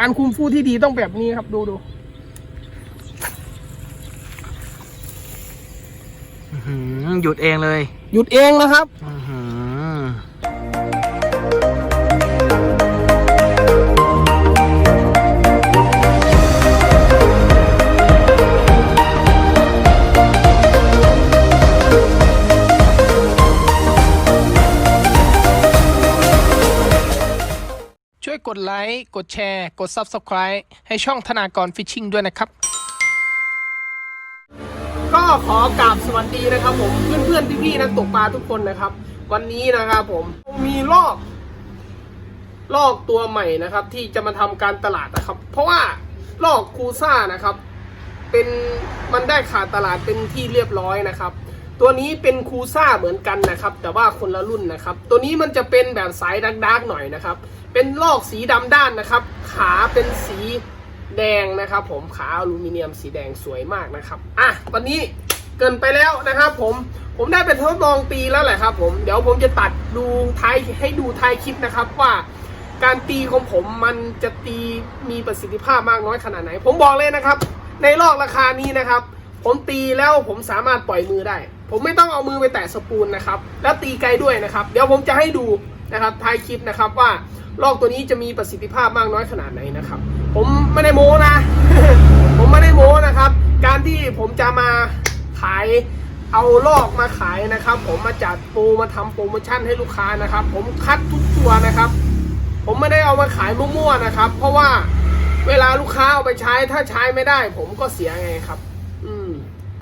การคุมฟูที่ดีต้องแบบนี้ครับ ดูดูอื้อหือหยุดเองเลย หยุดเองนะครับ อื้อหือ กดไลค์ กดแชร์ กด Subscribe ให้ช่องธนากรฟิชชิงด้วยนะครับ ก็ขอกราบสวัสดีนะครับผมเพื่อนๆพี่ๆนักตกปลาทุกคนนะครับ วันนี้นะครับผมมีลอก ลอกตัวใหม่นะครับ ที่จะมาทำการตลาดนะครับ เพราะว่าลอกคูซ่านะครับ เป็นมันได้ขาดตลาดเป็นที่เรียบร้อยนะครับ ตัวนี้เป็นคูซ่าเหมือนกันนะครับ แต่ว่าคนละรุ่นนะครับ ตัวนี้มันจะเป็นแบบสายดักดักหน่อยนะครับ เป็นลอกสีดำด้านนะครับ ขาเป็นสีแดงนะครับ ผมขาอลูมิเนียมสีแดงสวยมากนะครับอะวันนี้เกินไปแล้วนะครับ ผมผมได้เป็นทดลองตีแล้วแหละครับผมเดี๋ยวผมจะตัดดูท้ายให้ดูท้ายคลิปนะครับว่าการตีของผมมันจะตีมีประสิทธิภาพมากน้อยขนาดไหน ผมบอกเลยนะครับ ในรอบราคานี้นะครับ ผมตีแล้วผมสามารถปล่อยมือได้ ผมไม่ต้องเอามือไปแตะสปูลนะครับ แล้วตีไกลด้วยนะครับ เดี๋ยวผมจะให้ดูนะครับท้ายคลิปนะครับว่าลอกตัวนี้จะมีประสิทธิภาพมากน้อยขนาดไหนนะครับ ผมไม่ได้โม้นะ ผมไม่ได้โม้นะครับ การที่ผมจะมาขายเอาลอกมาขายนะครับ ผมมาจัดโปรมาทำโปรโมชั่นให้ลูกค้านะครับ ผมคัดทุกตัวนะครับ ผมไม่ได้เอามาขายมั่วๆนะครับ เพราะว่าเวลาลูกค้าเอาไปใช้ถ้าใช้ไม่ได้ ผมก็เสียไงครับ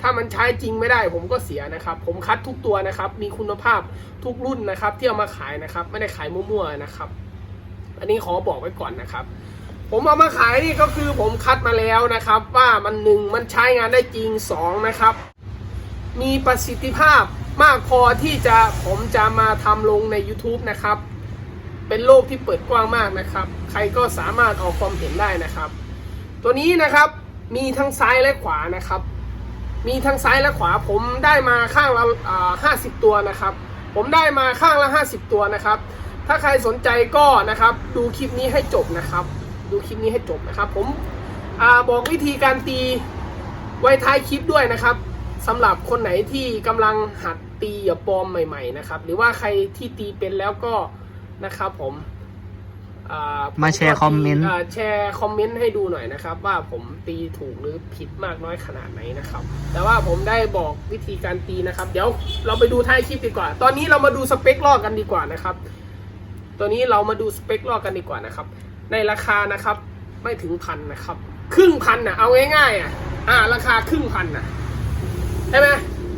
ถ้ามันใช้จริงไม่ได้ผมก็เสียนะครับ ผมคัดทุกตัวนะครับ มีคุณภาพทุกรุ่นนะครับ ที่เอามาขายนะครับ ไม่ได้ขายมั่วๆนะครับ อันนี้ขอบอกไว้ก่อนนะครับ ผมเอามาขายนี่ก็คือผมคัดมาแล้วนะครับ ว่ามันหนึ่งมันใช้งานได้จริงสองนะครับ มีประสิทธิภาพมากพอที่จะผมจะมาทำลงใน YouTube นะครับ เป็นโลกที่เปิดกว้างมากนะครับ ใครก็สามารถออกความเห็นได้นะครับ ตัวนี้นะครับมีทั้งซ้ายและขวานะครับ มีทั้งซ้ายและขวาผมได้มาข้างละห้าสิบตัวนะครับ ผมได้มาข้างละห้าสิบตัวนะครับ ถ้าใครสนใจก็นะครับดูคลิปนี้ให้จบนะครับ ดูคลิปนี้ให้จบนะครับ ผมอบอกวิธีการตีไว้ท้ายคลิปด้วยนะครับสำหรับคนไหนที่กำลังหัดตีอย่าปลอมใหม่ ๆ นะครับ หรือว่าใครที่ตีเป็นแล้วก็นะครับผม มาแชร์คอมเมนต์าแชร์คอมเมนต์ให้ดูหน่อยนะครับ ว่าผมตีถูกหรือผิดมากน้อยขนาดไหนนะครับ แต่ว่าผมได้บอกวิธีการตีนะครับ เดี๋ยวเราไปดูท้ายคลิปดีกว่า ตอนนี้เรามาดูสเปคลอกกันดีกว่านะครับ ตัวนี้เรามาดูสเปคลอกกันดีกว่านะครับ ในราคานะครับไม่ถึงพันนะครับ ครึ่งพันนะเอาง่ายๆอะอ่า ราคาครึ่งพันนะใช่ไหม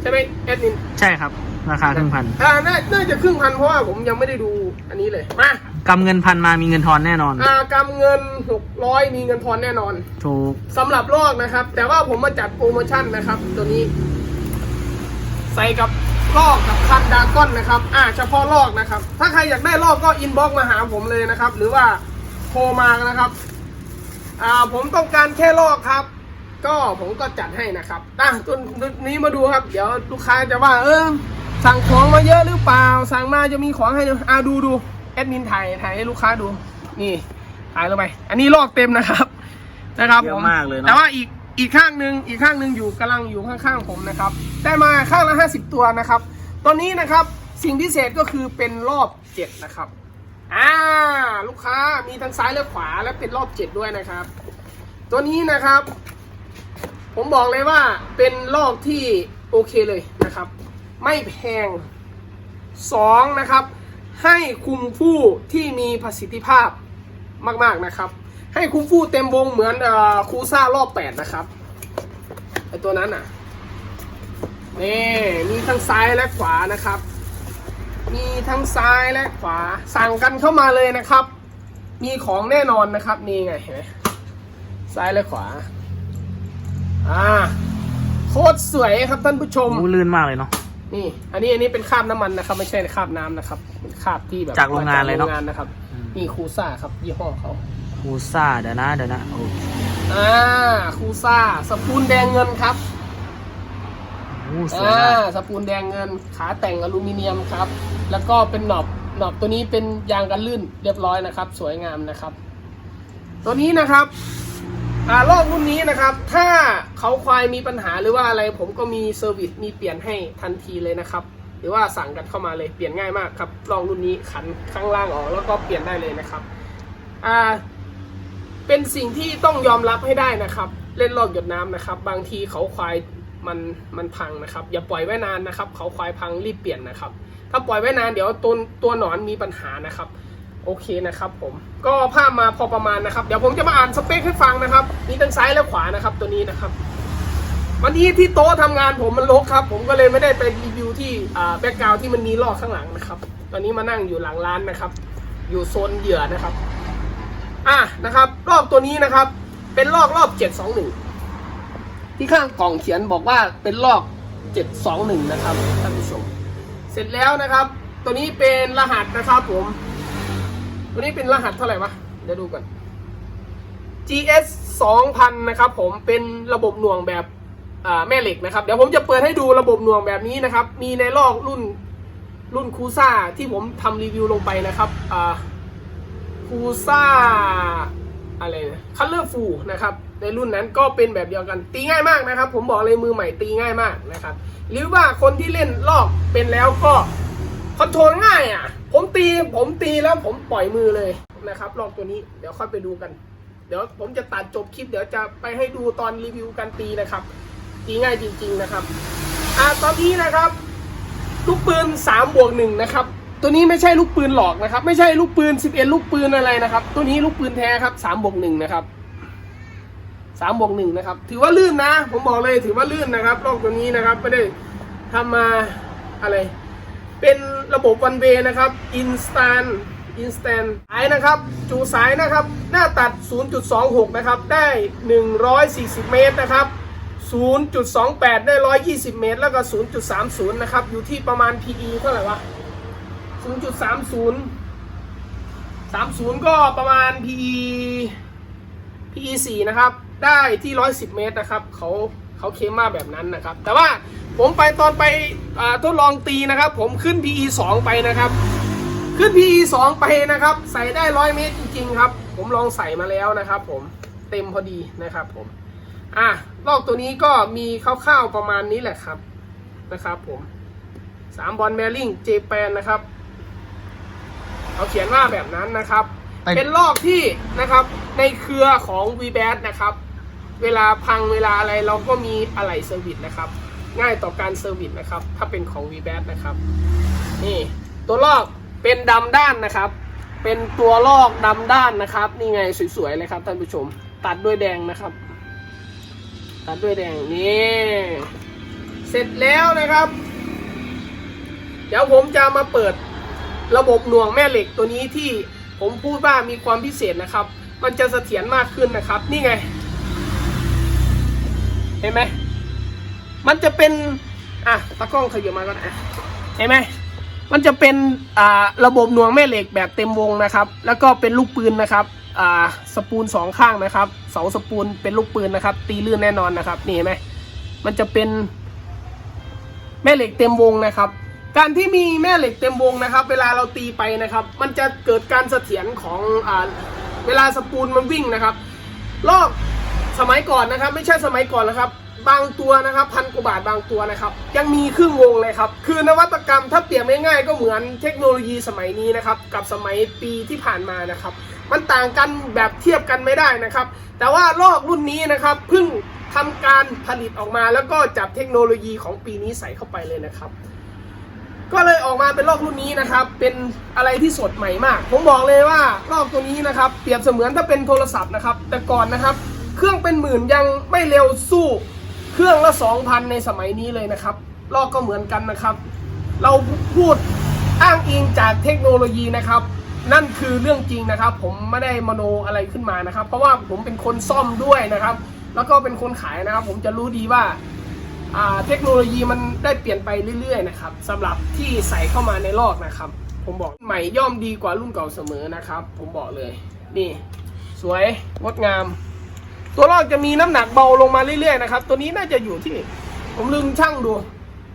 ใช่ไหมแอดมินใช่ครับ ราคาครึ่งพันอ่าน่าน่าจะครึ่งพันเพราะว่าผมยังไม่ได้ดูอันนี้เลยมา กำเงินพันมามีเงินทอนแน่นอนอ่ากำเงินหกร้อยมีเงินทอนแน่นอนถูก สำหรับลอกนะครับ แต่ว่าผมมาจัดโปรโมชั่นนะครับ ตัวนี้ ใส่กับลอกกับคันดากอนนะครับ อ่า เฉพาะลอกนะครับ ถ้าใครอยากได้ลอกก็อินบ็อกมาหาผมเลยนะครับ หรือว่าโทรมานะครับ อ่า ผมต้องการแค่ลอกครับ ก็ผมก็จัดให้นะครับอะตัวนี้มาดูครับ เดี๋ยวลูกค้าจะว่า เออสั่งของมาเยอะหรือเปล่า สั่งมาจะมีของให้ดูอ่าดูดู แอดมินถ่ายถ่ายให้ลูกค้าดู นี่ถ่ายลงไป อันนี้ลอกเต็มนะครับนะครับเยผอะมากเลยเนอะแต่ว่าอีกอีกข้างหนึ่งอีกข้างหนึ่งอยู่กำลังอยู่ข้างๆผมนะครับ ได้มาข้างละห้าสิบตัวนะครับ ตอนนี้นะครับสิ่งพิเศษก็คือเป็นรอบเจ็ดนะครับอ่าลูกค้ามีทั้งซ้ายและขวาและเป็นรอบเจ็ดด้วยนะครับ ตัวนี้นะครับ ผมบอกเลยว่าเป็นรอบที่โอเคเลยนะครับ ไม่แพงสองนะครับ ให้คุมฟู่ที่มีประสิทธิภาพมากๆนะครับ ให้คุมฟู่เต็มวงเหมือนอคูซ่ารอบแปดนะครับไอตัวนั้นอะนี่มีทั้งซ้ายและขวานะครับ มีทั้งซ้ายและขวาสั่งกันเข้ามาเลยนะครับ มีของแน่นอนนะครับนี่ไงเห็นไหมซ้ายและขวาอ่าโคตรสวยครับท่านผู้ชมอู้ลื่นมากเลยเนาะ นี่ อันนี้อันนี้เป็นคราบน้ำมันนะครับ ไม่ใช่คราบน้ำนะครับเป็นคราบที่แบบจากโรงงานเลยเนอะโรงงานนะครับอืมนี่คูซ่าครับยี่ห้อเขา คูซ่าเดี๋ยวนะเดี๋ยวนะโอ้อ่าคูซ่าสปูนแดงเงินครับโหสวยอ่ามากสปูนแดงเงิน ขาแต่งอลูมิเนียมครับ แล้วก็เป็นหนอบหนอบตัวนี้เป็นยางกันลื่นเรียบร้อยนะครับ สวยงามนะครับ ตัวนี้นะครับ อ่ารอบรุ่นนี้นะครับ ถ้าเขาควายมีปัญหาหรือว่าอะไรผมก็มีเซอร์วิสมีเปลี่ยนให้ทันทีเลยนะครับ หรือว่าสั่งกันเข้ามาเลยเปลี่ยนง่ายมากครับลองรุ่นนี้ขันข้างล่างออกแล้วก็เปลี่ยนได้เลยนะครับอ่าเป็นสิ่งที่ต้องยอมรับให้ได้นะครับ เล่นลอกหยดน้ำนะครับ บางทีเขาควายมันมันพังนะครับ อย่าปล่อยไว้นานนะครับ เขาควายพังรีบเปลี่ยนนะครับ ถ้าปล่อยไว้นานเดี๋ยวตัวตัวหนอนมีปัญหานะครับ โอเคนะครับผมก็ภาพมาพอประมาณนะครับ เดี๋ยวผมจะมาอ่านสเปคให้ฟังนะครับมีทั้งซ้ายและขวานะครับตัวนี้นะครับ วันนี้ที่โต๊ะทำงานผมมันรกครับ ผมก็เลยไม่ได้ไปรีวิวที่แบ็กกราวที่มันมีลอกข้างหลังนะครับ ตอนนี้มานั่งอยู่หลังร้านนะครับ อยู่โซนเหยื่อนะครับ อะนะครับ รอบตัวนี้นะครับ เป็นลอกรอบ721ที่ข้างกล่องเขียนบอกว่าเป็นลอก721นะครับท่านผู้ชม เสร็จแล้วนะครับ ตัวนี้เป็นรหัสนะครับผม ตัวนี้เป็นรหัสเท่าไหร่วะ เดี๋ยวดูก่อน GS 2000 นะครับผมเป็นระบบหน่วงแบบแม่เหล็กนะครับ เดี๋ยวผมจะเปิดให้ดูระบบหน่วงแบบนี้นะครับ มีในลอกรุ่นรุ่นคูซ่าที่ผมทำรีวิวลงไปนะครับคูซ่าอะไรนะคัลเลอร์ฟูนะครับ ในรุ่นนั้นก็เป็นแบบเดียวกัน ตีง่ายมากนะครับ ผมบอกเลยมือใหม่ตีง่ายมากนะครับ หรือว่าคนที่เล่นลอกเป็นแล้วก็ คอนโทรลง่ายอะ ผมตีผมตีแล้วผมปล่อยมือเลยนะครับลอกตัวนี้เดี๋ยวค่อยไปดูกัน เดี๋ยวผมจะตัดจบคลิป เดี๋ยวจะไปให้ดูตอนรีวิวการตีนะครับ ตีง่ายจริง ๆนะครับอ่าตอนนี้นะครับ ลูกปืน3บวก1นะครับตัวนี้ไม่ใช่ลูกปืนหลอกนะครับ ไม่ใช่ลูกปืน 11 ลูกปืนอะไรนะครับ ตัวนี้ลูกปืนแท้ครับ3บวก1นะครับ3บวก1นะครับ ถือว่าลื่นนะ ผมบอกเลยถือว่าลื่นนะครับลอกตัวนี้นะครับไม่ได้ทำมาอะไร เป็นระบบวันเวนะครับ instant instant สายนะครับ จูสายนะครับ หน้าตัด 0.26 นะครับ ได้ 140 เมตรนะครับ 0.28 ได้ 120 เมตร แล้วก็ 0.30 นะครับ อยู่ที่ประมาณ PE เท่าไหร่วะ 0.30 30 ก็ประมาณ PE PE 4นะครับ ได้ที่ 110 เมตรนะครับ เขาเขาเคลมมาแบบนั้นนะครับ แต่ว่า ผมไปตอนไปอ่าทดลองตีนะครับ ผมขึ้น PE 2 ไปนะครับ ขึ้น PE 2 ไปนะครับ ใส่ได้100เมตรจริงๆครับ ผมลองใส่มาแล้วนะครับ ผมเต็มพอดีนะครับ ผมอะลอกตัวนี้ก็มีคร่าวๆประมาณนี้แหละครับนะครับ ผมสามบอลแมริงเจแปนนะครับเขาเขียนว่าแบบนั้นนะครับไปเป็นลอกที่นะครับในเครือของ v b a t นะครับ เวลาพังเวลาอะไรเราก็มีอะไหล่เซอร์วิสนะครับ ง่ายต่อการเซอร์วิสนะครับ ถ้าเป็นของ v b a t นะครับ นี่ตัวลอกเป็นดำด้านนะครับ เป็นตัวลอกดำด้านนะครับ นี่ไงสวยๆเลยครับท่านผู้ชม ตัดด้วยแดงนะครับ ตัดด้วยแดงนี่เสร็จแล้วนะครับ เดี๋ยวผมจะมาเปิดระบบหน่วงแม่เหล็กตัวนี้ที่ผมพูดว่ามีความพิเศษนะครับ มันจะเสถียรมากขึ้นนะครับ นี่ไง เห็นไหม มันจะเป็นอะตากล้องขยับมาก็ได้เห็นไหมมันจะเป็นอ่าระบบหน่วงแม่เหล็กแบบเต็มวงนะครับ แล้วก็เป็นลูกปืนนะครับอ่าสปูลสองข้างนะครับ เสาสปูลเป็นลูกปืนนะครับ ตีลื่นแน่นอนนะครับนี่เห็นไหมมันจะเป็นแม่เหล็กเต็มวงนะครับ การที่มีแม่เหล็กเต็มวงนะครับ เวลาเราตีไปนะครับ มันจะเกิดการเสถียรของอ่าเวลาสปูลมันวิ่งนะครับรอบสมัยก่อนนะครับ ไม่ใช่สมัยก่อนนะครับ บางตัวนะครับพันกว่าบาทบางตัวนะครับ ยังมีครึ่งวงเลยครับ คือนวัตกรรมถ้าเปรียบง่ายๆก็เหมือนเทคโนโลยีสมัยนี้นะครับ กับสมัยปีที่ผ่านมานะครับ มันต่างกันแบบเทียบกันไม่ได้นะครับ แต่ว่าลอกรุ่นนี้นะครับเพิ่งทำการผลิตออกมา แล้วก็จับเทคโนโลยีของปีนี้ใส่เข้าไปเลยนะครับ ก็เลยออกมาเป็นลอกรุ่นนี้นะครับ เป็นอะไรที่สดใหม่มาก ผมบอกเลยว่าลอกตัวนี้นะครับ เปรียบเสมือนถ้าเป็นโทรศัพท์นะครับ แต่ก่อนนะครับ เครื่องเป็นหมื่นยังไม่เร็วสู้ เครื่องละสองพันในสมัยนี้เลยนะครับลอกก็เหมือนกันนะครับ เราพูดอ้างอิงจากเทคโนโลยีนะครับ นั่นคือเรื่องจริงนะครับ ผมไม่ได้มโนอะไรขึ้นมานะครับ เพราะว่าผมเป็นคนซ่อมด้วยนะครับ แล้วก็เป็นคนขายนะครับ ผมจะรู้ดีว่าอ่าเทคโนโลยีมันได้เปลี่ยนไปเรื่อยๆนะครับสำหรับที่ใส่เข้ามาในลอกนะครับ ผมบอกใหม่ย่อมดีกว่ารุ่นเก่าเสมอนะครับ ผมบอกเลย นี่ สวยงดงาม ตัวลอกจะมีน้ำหนักเบาลงมาเรื่อยๆนะครับ ตัวนี้น่าจะอยู่ที่ ผมลืมช่างดู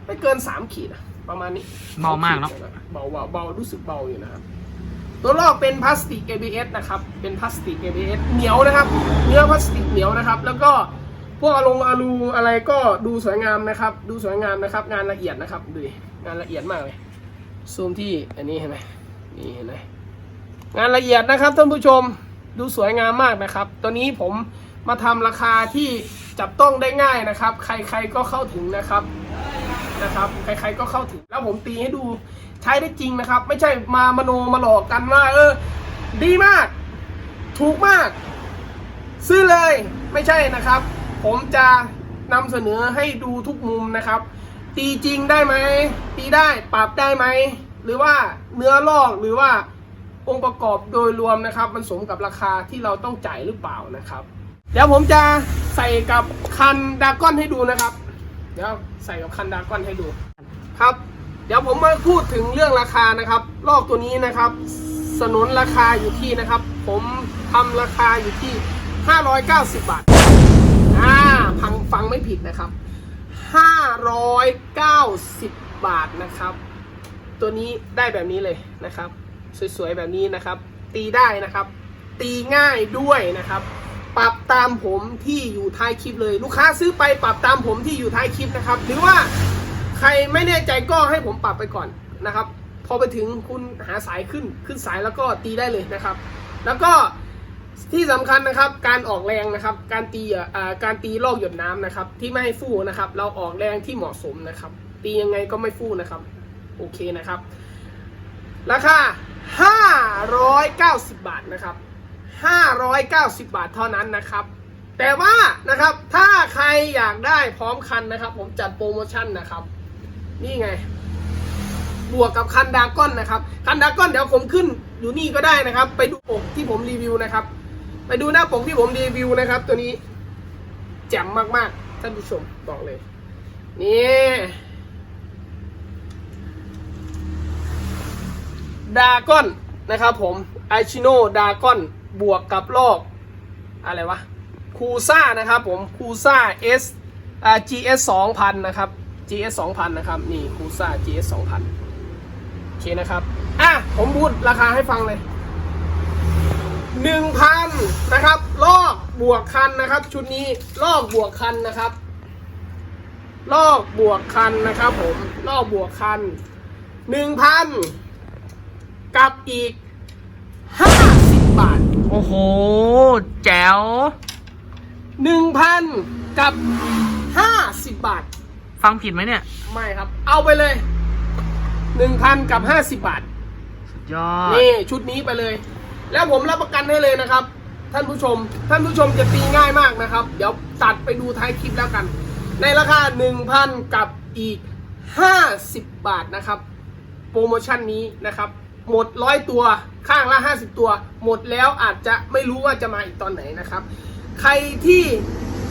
ไม่เกินสามขีดอะประมาณนี้เบามากเนอะเบาเบาเบารู้สึกเบาอยู่นะครับ ตัวลอกเป็นพลาสติก ABS นะครับ เป็นพลาสติก ABS เหนียวนะครับ เนื้อพลาสติกเหนียวนะครับ แล้วก็พวกอลงอลูอะไรก็ดูสวยงามนะครับ ดูสวยงามนะครับ งานละเอียดนะครับดูดิงานละเอียดมากเลย ซูมที่อันนี้เห็นไหมนี่เห็นไหมงานละเอียดนะครับท่านผู้ชมดูสวยงามมากนะครับ ตัวนี้ผม มาทำราคาที่จับต้องได้ง่ายนะครับ ใครๆก็เข้าถึงนะครับนะครับใครๆก็เข้าถึงแล้วผมตีให้ดูใช้ได้จริงนะครับ ไม่ใช่มามโนมาหลอกกันว่าเออ ดีมาก ถูกมาก ซื้อเลยไม่ใช่นะครับ ผมจะนำเสนอให้ดูทุกมุมนะครับ ตีจริงได้ไหมตีได้ปรับได้ไหมหรือว่าเนื้อลอกหรือว่าองค์ประกอบโดยรวมนะครับ มันสมกับราคาที่เราต้องจ่ายหรือเปล่านะครับ เดี๋ยวผมจะใส่กับคันดาก้อนให้ดูนะครับ เดี๋ยวใส่กับคันดาก้อนให้ดูครับ เดี๋ยวผมมาพูดถึงเรื่องราคานะครับ ลอกตัวนี้นะครับสนนราคาอยู่ที่นะครับ ผมทำราคาอยู่ที่ 590 บาทอ่าฟังฟังไม่ผิดนะครับ 590 บาทนะครับ ตัวนี้ได้แบบนี้เลยนะครับ สวยๆแบบนี้นะครับ ตีได้นะครับ ตีง่ายด้วยนะครับ ปรับตามผมที่อยู่ท้ายคลิปเลย ลูกค้าซื้อไปปรับตามผมที่อยู่ท้ายคลิปนะครับ หรือว่าใครไม่แน่ใจก็ให้ผมปรับไปก่อนนะครับ พอไปถึงคุณหาสายขึ้นขึ้นสายแล้วก็ตีได้เลยนะครับ แล้วก็ที่สำคัญนะครับการออกแรงนะครับ การตีอ่าการตีลอกหยดน้ำนะครับ ที่ไม่ให้ฟู่นะครับ เราออกแรงที่เหมาะสมนะครับ ตียังไงก็ไม่ฟู่นะครับ โอเคนะครับ ราคา 590 บาทนะครับ 590 บาทเท่านั้นนะครับ แต่ว่านะครับถ้าใครอยากได้พร้อมคันนะครับ ผมจัดโปรโมชั่นนะครับ นี่ไง บวกกับคันดาก้อนนะครับ คันดาก้อนเดี๋ยวผมขึ้นอยู่นี่ก็ได้นะครับ ไปดูปกที่ผมรีวิวนะครับ ไปดูหน้าปกที่ผมรีวิวนะครับ ตัวนี้แจ่มมากๆท่านผู้ชมบอกเลย นี่ดาก้อนนะครับผมไอชิโนดาก้อน บวกกับลอกอะไรวะคูซ่านะครับผมคูซ่า S อ่า GS 2000 นะครับ GS 2000 นะครับ นี่คูซ่า GS 2000 โอเคนะครับ อะ ผมพูดราคาให้ฟังเลย 1,000 นะครับลอกบวกคันนะครับ ชุดนี้ลอกบวกคันนะครับลอกบวกคันนะครับผมลอกบวกคัน 1,000 กับอีก 50 บาท โอ้โห แจ๋ว1,000กับ50บาท ฟังผิดไหมเนี่ย ไม่ครับ เอาไปเลย1,000กับ50บาท สุดยอด นี่ชุดนี้ไปเลย แล้วผมรับประกันให้เลยนะครับ ท่านผู้ชม ท่านผู้ชมจะตีง่ายมากนะครับ เดี๋ยวตัดไปดูท้ายคลิปแล้วกัน ในราคา1,000กับอีก50บาทนะครับ โปรโมชั่นนี้นะครับ หมดร้อยตัว ข้างละ 50 ตัว หมดแล้วอาจจะไม่รู้ว่าจะมาอีกตอนไหนนะครับ ใครที่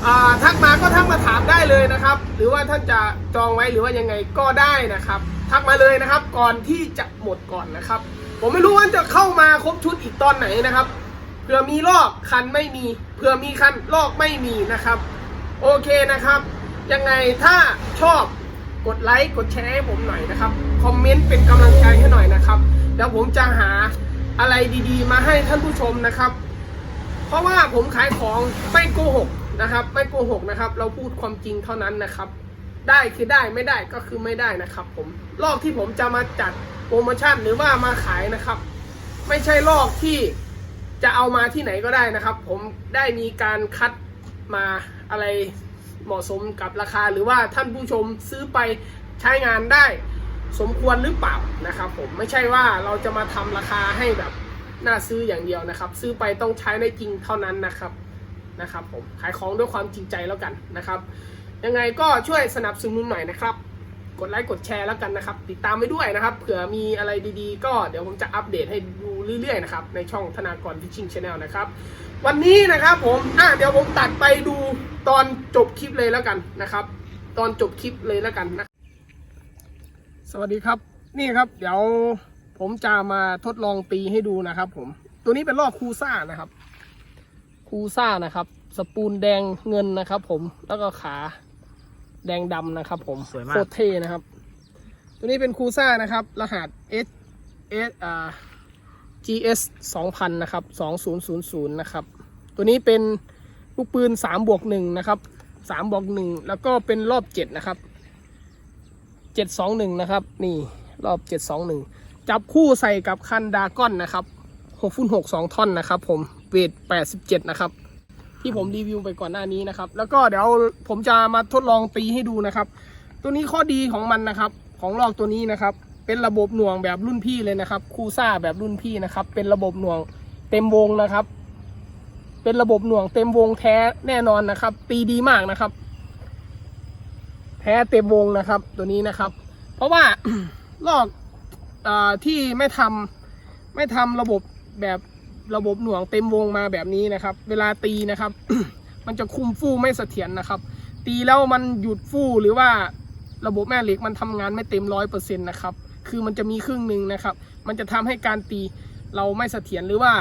อ่าทักมาก็ทักมาถามได้เลยนะครับ หรือว่าท่านจะจองไว้หรือว่ายังไงก็ได้นะครับ ทักมาเลยนะครับ ก่อนที่จะหมดก่อนนะครับ ผมไม่รู้ว่าจะเข้ามาครบชุดอีกตอนไหนนะครับเผื่อมีลอกคันไม่มีเผื่อมีคันลอกไม่มีนะครับ โอเคนะครับยังไงถ้าชอบกดไลค์กดแชร์ให้ผมหน่อยนะครับ คอมเมนต์เป็นกำลังใจให้หน่อยนะครับเดี๋ยวผมจะหา อะไรดีๆ มาให้ท่านผู้ชมนะครับ เพราะว่าผมขายของไม่โกหกนะครับ ไม่โกหกนะครับ เราพูดความจริงเท่านั้นนะครับ ได้คือได้ไม่ได้ก็คือไม่ได้นะครับ ผมลอกที่ผมจะมาจัดโปรโมชั่นหรือว่ามาขายนะครับ ไม่ใช่ลอกที่จะเอามาที่ไหนก็ได้นะครับ ผมได้มีการคัดมาอะไรเหมาะสมกับราคา หรือว่าท่านผู้ชมซื้อไปใช้งานได้ สมควรหรือเปล่านะครับผมไม่ใช่ว่าเราจะมาทำราคาให้แบบน่าซื้ออย่างเดียวนะครับ ซื้อไปต้องใช้ได้จริงเท่านั้นนะครับนะครับ ผมขายของด้วยความจริงใจแล้วกันนะครับ ยังไงก็ช่วยสนับสนุนหน่อยนะครับ กดไลค์กดแชร์แล้วกันนะครับ ติดตามไปด้วยนะครับ เผื่อมีอะไรดีๆ ก็เดี๋ยวผมจะอัปเดตให้ดูเรื่อยๆนะครับในช่องธนากรฟิชชิ่งชาแนลนะครับ วันนี้นะครับผมอะเดี๋ยวผมตัดไปดูตอนจบคลิปเลยแล้วกันนะครับ ตอนจบคลิปเลยแล้วกันนะ สวัสดีครับ นี่ครับ เดี๋ยวผมจะมาทดลองตีให้ดูนะครับผม ตัวนี้เป็นลอกคูซ่านะครับ คูซ่านะครับ สปูนแดงเงินนะครับ ผม แล้วก็ขาแดงดำนะครับ ผมสวยมากโคตรเท่นะครับ ตัวนี้เป็นคูซ่านะครับ รหัส S S อ่า GS 2000นะครับ2000นะครับ ตัวนี้เป็นลูกปืน3บวก1นะครับ3บวก1แล้วก็เป็นรอบ7นะครับ 721นะครับ นี่รอบ721จับคู่ใส่กับคันดากอนนะครับ6ฟุต6 2ท่อนนะครับ ผมเวท87นะครับ ที่ผมรีวิวไปก่อนหน้านี้นะครับ แล้วก็เดี๋ยวผมจะมาทดลองตีให้ดูนะครับ ตัวนี้ข้อดีของมันนะครับ ของลอกตัวนี้นะครับ เป็นระบบหน่วงแบบรุ่นพี่เลยนะครับ คูซ่าแบบรุ่นพี่นะครับ เป็นระบบหน่วงเต็มวงนะครับ เป็นระบบหน่วงเต็มวงแท้แน่นอนนะครับ ตีดีมากนะครับ แท้เต็มวงนะครับตัวนี้นะครับ เพราะว่าลอกอที่ไม่ทำไม่ทำระบบแบบระบบหน่วงเต็มวงมาแบบนี้นะครับ เวลาตีนะครับ มันจะคุมฟู่ไม่เสถียรนะครับ ตีแล้วมันหยุดฟู่หรือว่าระบบแม่เหล็กมันทำงานไม่เต็มร้อยเปอร์เซ็นต์นะครับคือมันจะมีครึ่งหนึ่งนะครับ มันจะทำให้การตีเราไม่เสถียรหรือว่า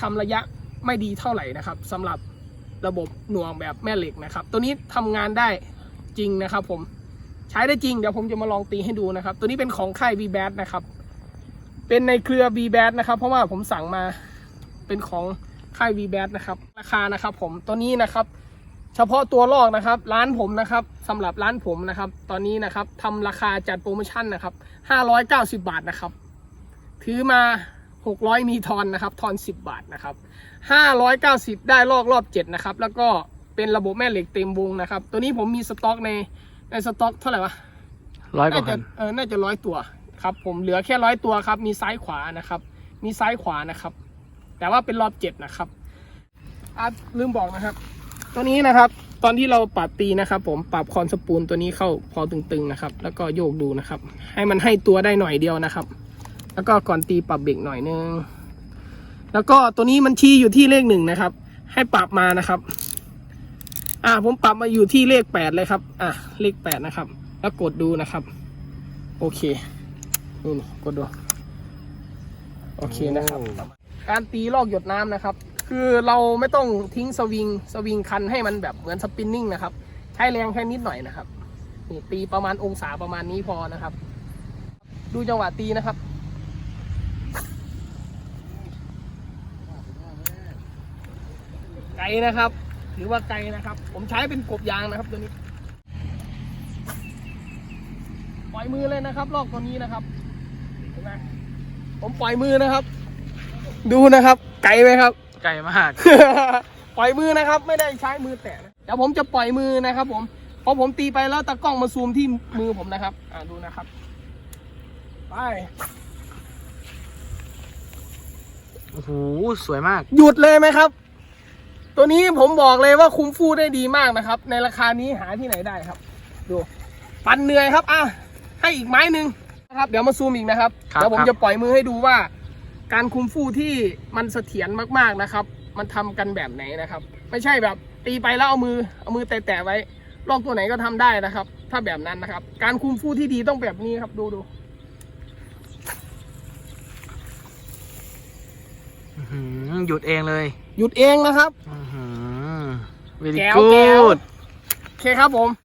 ทำระยะไม่ดีเท่าไหร่นะครับสำหรับระบบหน่วงแบบแม่เหล็กนะครับ ตัวนี้ทำงานได้ จริงนะครับผมใช้ได้จริงเดี๋ยวผมจะมาลองตีให้ดูนะครับ ตัวนี้เป็นของค่าย v b a t นะครับ เป็นในเครือ v b a t นะครับ เพราะว่าผมสั่งมาเป็นของค่าย v b a t นะครับ ราคานะครับ ผมตัวนี้นะครับ เฉพาะตัวลอกนะครับ ร้านผมนะครับสำหรับร้านผมนะครับ ตอนนี้นะครับทำราคาจัดโปรโมชั่นนะครับ590บาทนะครับ ถือมา600มีทอนนะครับทอน10บาทนะครับ590ได้ลอกรอบ7นะครับ แล้วก็ เป็นระบบแม่เหล็กเต็มวงนะครับ ตัวนี้ผมมีสต็อกในในสต็อกเท่าไหร่วะร้อยกว่าน่าพัจะนเออน่าจะร้อยตัวครับ ผมเหลือแค่ร้อยตัวครับ มีซ้ายขวานะครับ มีซ้ายขวานะครับ แต่ว่าเป็นรอบเจ็ดนะครับอะลืมบอกนะครับ ตัวนี้นะครับ ตอนที่เราปรับตีนะครับ ผมปรับคอนสปูลตัวนี้เข้าพอตึงๆนะครับ แล้วก็โยกดูนะครับ ให้มันให้ตัวได้หน่อยเดียวนะครับ แล้วก็ก่อนตีปรับเบรกหน่อยนึงแล้วก็ตัวนี้มันชี้อยู่ที่เลขหนึ่งนะครับ ให้ปรับมานะครับ อ่าผมปรับมาอยู่ที่เลขแปดเลยครับ อะเลขแปดนะครับ แล้วกดดูนะครับ โอเคนี่นี่กดดู โอเคนะครับ การตีลอกหยดน้ำนะครับ คือเราไม่ต้องทิ้งสวิงสวิงคันให้มันแบบเหมือนสปินนิ่งนะครับ ใช้แรงแค่นิดหน่อยนะครับนี่ตีประมาณองศาประมาณนี้พอนะครับ ดูจังหวะตีนะครับไกลนะครับ ถือว่าไกลนะครับ ผมใช้เป็นกบยางนะครับตัวนี้ปล่อยมือเลยนะครับลอกตัวนี้นะครับเห็นไหมผมปล่อยมือนะครับ ดูนะครับ ไกลไหมครับ ไกลมาก ปล่อยมือนะครับ ไม่ได้ใช้มือแตะนะเดี๋ยวผมจะปล่อยมือนะครับ ผมพอผมตีไปแล้วตากล้องมาซูมที่มือผมนะครับ อ่าดูนะครับไปโอ้โหสวยมาก หยุดเลยไหมครับ ตัวนี้ผมบอกเลยว่าคุ้มฟูได้ดีมากนะครับ ในราคานี้หาที่ไหนได้ครับ ดู ปันเหนื่อยครับอะให้อีกไม้หนึ่งนะครับ เดี๋ยวมาซูมอีกนะครับครับเดี๋ยวผมครับ จะปล่อยมือให้ดูว่า การคุมฟูที่มันเสถียรมากๆนะครับ มันทำกันแบบไหนนะครับ ไม่ใช่แบบตีไปแล้วเอามือเอามือแตะๆไว้ลอกตัวไหนก็ทำได้นะครับ ถ้าแบบนั้นนะครับ การคุมฟูที่ดีต้องแบบนี้ครับ ดูดูอื้อหือหยุดเองเลย หยุดเองนะครับอือหือ very แก้วแก้ว good โอเคครับผม